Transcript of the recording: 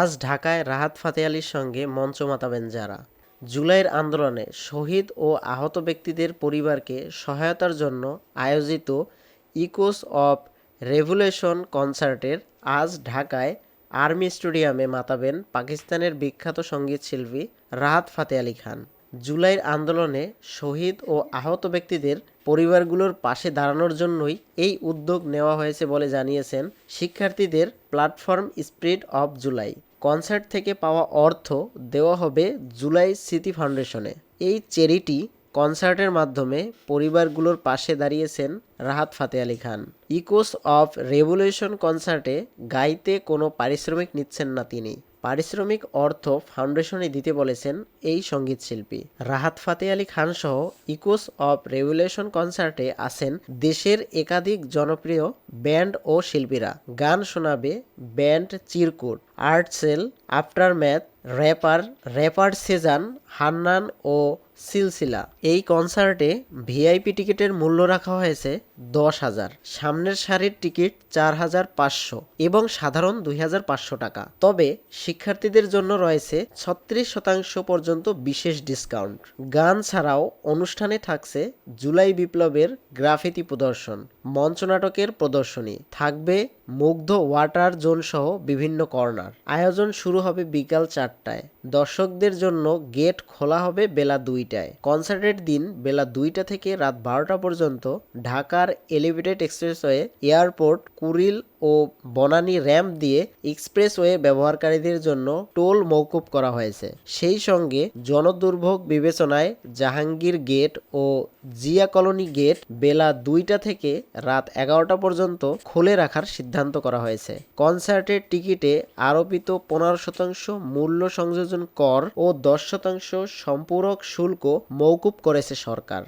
আজ ঢাকায় রাহাত ফাতে আলীর সঙ্গে মঞ্চ মাতাবেন যারা। জুলাইয়ের আন্দোলনে শহীদ ও আহত ব্যক্তিদের পরিবারকে সহায়তার জন্য আয়োজিত ইকোস অফ রেভুলেশন কনসার্টের আজ ঢাকায় আর্মি স্টেডিয়ামে মাতাবেন পাকিস্তানের বিখ্যাত সংগীত শিল্পী রাহাত ফাতে আলী খান। জুলাইয়ের আন্দোলনে শহীদ ও আহত ব্যক্তিদের পরিবারগুলোর পাশে দাঁড়ানোর জন্যই এই উদ্যোগ নেওয়া হয়েছে বলে জানিয়েছেন শিক্ষার্থীদের platform spirit of July. Concert থেকে পাওয়া অর্থ দেওয়া হবে জুলাই স্মৃতি ফাউন্ডেশনে। এই চেরিটি কনসার্টের মাধ্যমে পরিবারগুলোর পাশে দাঁড়িয়েছেন Rahat Fateh Ali Khan. Echoes of revolution কনসার্টে গাইতে কোনো পারিশ্রমিক নিচ্ছেন না তিনি। পারিশ্রমিক অর্থ ফাউন্ডেশনে দিতে বলেছেন এই সংগীত শিল্পী। রাহাত ফাতে আলী খান সহ ইকোস অব রেভুলেশন কনসার্টে আছেন দেশের একাধিক জনপ্রিয় ব্যান্ড ও শিল্পীরা। গান শোনাবে band Chirkutt Artcell Aftermath rapper rapper Sezan Hannan ও সিলসিলা। এই কনসার্টে ভিআইপি টিকিটের মূল্য রাখা হয়েছে দশ হাজার। সামনের সারির টিকিট চার হাজার পাঁচশো এবং সাধারণ দুই হাজার পাঁচশো টাকা। তবে শিক্ষার্থীদের জন্য রয়েছে ছত্রিশ শতাংশ পর্যন্ত বিশেষ ডিসকাউন্ট। গান ছাড়াও অনুষ্ঠানে থাকছে জুলাই বিপ্লবের গ্রাফিতি প্রদর্শন, মঞ্চনাটকের প্রদর্শনী, থাকবে মুগ্ধ ওয়াটার জোন সহ বিভিন্ন কর্নার। আয়োজন শুরু হবে বিকাল চারটায়। দর্শকদের জন্য গেট খোলা হবে বেলা দুইটায়। কনসার্টের দিন বেলা দুইটা থেকে রাত বারোটা পর্যন্ত ঢাকার এলিভেটেড এক্সপ্রেসওয়ে এয়ারপোর্ট কুরিল ও বনানী র্যাম্প দিয়ে এক্সপ্রেসওয়ে ব্যবহারকারীদের জন্য টোল মৌকুব করা হয়েছে। সেই সঙ্গে জনদুর্ভোগ বিবেচনায় জাহাঙ্গীর গেট ও জিয়া কলোনি গেট বেলা দুইটা থেকে রাত এগারোটা পর্যন্ত খুলে রাখার সিদ্ধান্ত করা হয়েছে। কনসার্টের টিকিটে আরোপিত পনেরো শতাংশ মূল্য সংযোজন কর ও দশ শতাংশ সম্পূরক শুল্ক মৌকুব করেছে সরকার।